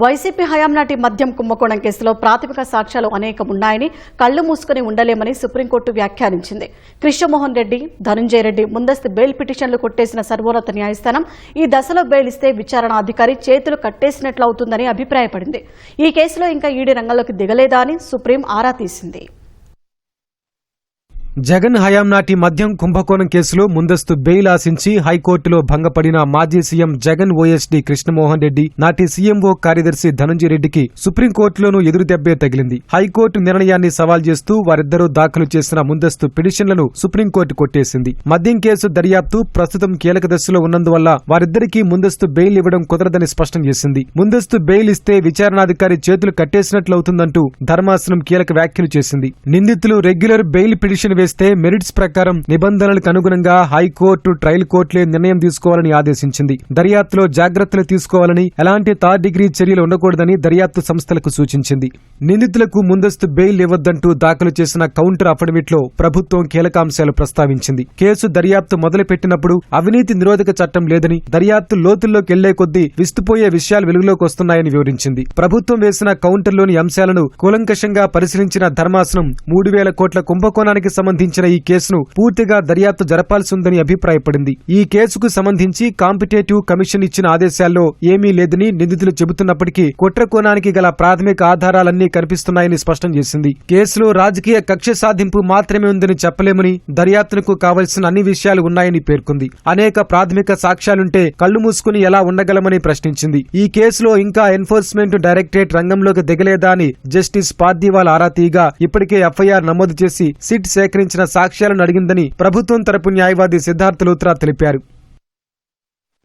YCP హయాం నాటి మద్యం కుంభకోణం కేసులో ప్రాథమిక సాక్ష్యాలు అనేకం ఉన్నాయని కళ్ళు మూసుకుని ఉండలేమని సుప్రీంకోర్టు వ్యాఖ్యానించింది. కృష్ణమోహన్ రెడ్డి ధనుంజయ రెడ్డి ముందస్తు బెయిల్ పిటిషన్లు కొట్టేసిన సర్వోన్నత న్యాయస్థానం ఈ దశలో బెయిల్ ఇస్తే విచారణ అధికారి చేతులు కట్టేసినట్లు అవుతుందని అభిప్రాయపడింది. ఈ కేసులో ఇంకా ఈడీ రంగంలోకి దిగలేదా అని సుప్రీం ఆరా తీసింది. జగన్ హయాం నాటి మద్యం కుంభకోణం కేసులో ముందస్తు బెయిల్ ఆశించి హైకోర్టులో భంగపడిన మాజీ సీఎం జగన్ ఓఎస్డీ కృష్ణమోహన్ రెడ్డి నాటి సీఎంఓ కార్యదర్శి ధనంజయ రెడ్డికి సుప్రీంకోర్టులోనూ ఎదురుదెబ్బే తగిలింది. హైకోర్టు నిర్ణయాన్ని సవాల్ చేస్తూ వారిద్దరూ దాఖలు చేసిన ముందస్తు పిటిషన్లను సుప్రీంకోర్టు కొట్టేసింది. మద్యం కేసు దర్యాప్తు ప్రస్తుతం కీలక దశలో ఉన్నందువల్ల వారిద్దరికీ ముందస్తు బెయిల్ ఇవ్వడం కుదరదని స్పష్టం చేసింది. ముందస్తు బెయిల్ ఇస్తే విచారణాధికారి చేతులు కట్టేసినట్లవుతుందంటూ ధర్మాసనం కీలక వ్యాఖ్యలు చేసింది. నిందితులు రెగ్యులర్ బెయిల్ పిటిషన్ వేస్తే మెరిట్స్ ప్రకారం నిబంధనలకు అనుగుణంగా హైకోర్టు ట్రయల్ కోర్టులే నిర్ణయం తీసుకోవాలని ఆదేశించింది. దర్యాప్తులో జాగ్రత్తలు తీసుకోవాలని ఎలాంటి థర్డ్ డిగ్రీ చర్యలు ఉండకూడదని దర్యాప్తు సంస్థలకు సూచించింది. నిందితులకు ముందస్తు బెయిల్ ఇవ్వద్దంటూ దాఖలు చేసిన కౌంటర్ అఫిడవిట్లో ప్రభుత్వం కీలకాంశాలు ప్రస్తావించింది. కేసు దర్యాప్తు మొదలుపెట్టినప్పుడు అవినీతి నిరోధక చట్టం లేదని దర్యాప్తు లోతుల్లోకి వెళ్ళే కొద్దీ విస్తుపోయే విషయాలు వెలుగులోకి వస్తున్నాయని వివరించింది. ప్రభుత్వం వేసిన కౌంటర్లోని అంశాలను కూలంకషంగా పరిశీలించిన ధర్మాసనం మూడు వేల కోట్ల కుంభకోణానికి సంబంధించిన ఈ కేసును పూర్తిగా దర్యాప్తు జరపాల్సి ఉందని అభిప్రాయపడింది. ఈ కేసుకు సంబంధించి కాంపిటేటివ్ కమిషన్ ఇచ్చిన ఆదేశాల్లో ఏమీ లేదని నిందితులు చెబుతున్నప్పటికీ కుట్ర కోణానికి గల ప్రాథమిక ఆధారాలన్నీ కనిపిస్తున్నాయని స్పష్టం చేసింది. కేసులో రాజకీయ కక్ష సాధింపు మాత్రమే ఉందని చెప్పలేమని దర్యాప్తునకు కావలసిన అన్ని విషయాలు ఉన్నాయని పేర్కొంది. అనేక ప్రాథమిక సాక్ష్యాలుంటే కళ్ళు మూసుకుని ఎలా ఉండగలమని ప్రశ్నించింది. ఈ కేసులో ఇంకా ఎన్ఫోర్స్మెంట్ డైరెక్టరేట్ రంగంలోకి దిగలేదా అని జస్టిస్ పార్దీవాల్ ఆరా తీయగా ఇప్పటికే ఎఫ్ఐఆర్ నమోదు చేసి సిట్ సంబంధించిన సాక్ష్యాలను అడిగిందని ప్రభుత్వం తరపు న్యాయవాది సిద్ధార్థ లూత్రా తెలిపారు